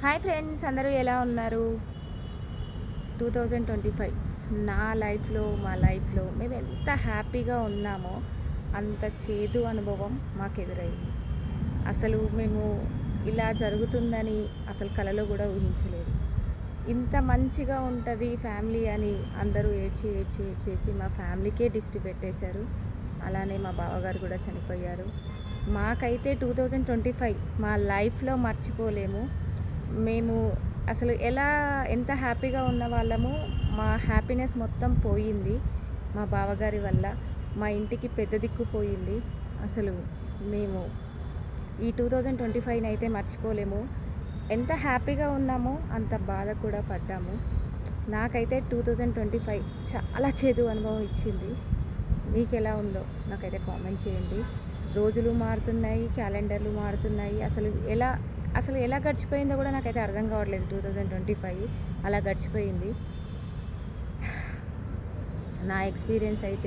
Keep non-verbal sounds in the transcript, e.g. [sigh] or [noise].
Hi friends అందరూ ఎలా ఉన్నారు? టూ థౌజండ్ ట్వంటీ ఫైవ్ నా లైఫ్లో మా లైఫ్లో మేము ఎంత హ్యాపీగా ఉన్నామో అంత చేదు అనుభవం మాకు ఎదురైంది అసలు మేము ఇలా జరుగుతుందని అసలు కలలో కూడా ఊహించలేదు. ఇంత మంచిగా ఉంటుంది ఫ్యామిలీ అని అందరూ ఏడ్చి ఏడ్చి ఏడ్చి ఏడ్చి మా ఫ్యామిలీకే దిష్టి పెట్టేశారు. అలానే మా బావగారు కూడా చనిపోయారు. మాకైతే టూ థౌజండ్ ట్వంటీ ఫైవ్ మా లైఫ్లో మర్చిపోలేము. మేము అసలు ఎలా ఎంత హ్యాపీగా ఉన్న వాళ్ళము మా హ్యాపీనెస్ మొత్తం పోయింది మా బావగారి వల్ల. మా ఇంటికి పెద్ద దిక్కు పోయింది. అసలు మేము ఈ టూ థౌజండ్ ట్వంటీ ఫైవ్ని అయితే మర్చిపోలేము. ఎంత హ్యాపీగా ఉన్నామో అంత బాధ కూడా పడ్డాము. నాకైతే టూ థౌజండ్ ట్వంటీ ఫైవ్ చాలా చేదు అనుభవం ఇచ్చింది. మీకు ఎలా ఉందో నాకైతే కామెంట్ చేయండి. రోజులు మారుతున్నాయి క్యాలెండర్లు మారుతున్నాయి. అసలు ఎలా అసలు ఎలా గడిచిపోయిందో కూడా నాకైతే అర్థం కావట్లేదు. టూ థౌజండ్ ట్వంటీ ఫైవ్ అలా గడిచిపోయింది. [sighs] నా ఎక్స్పీరియన్స్ అయితే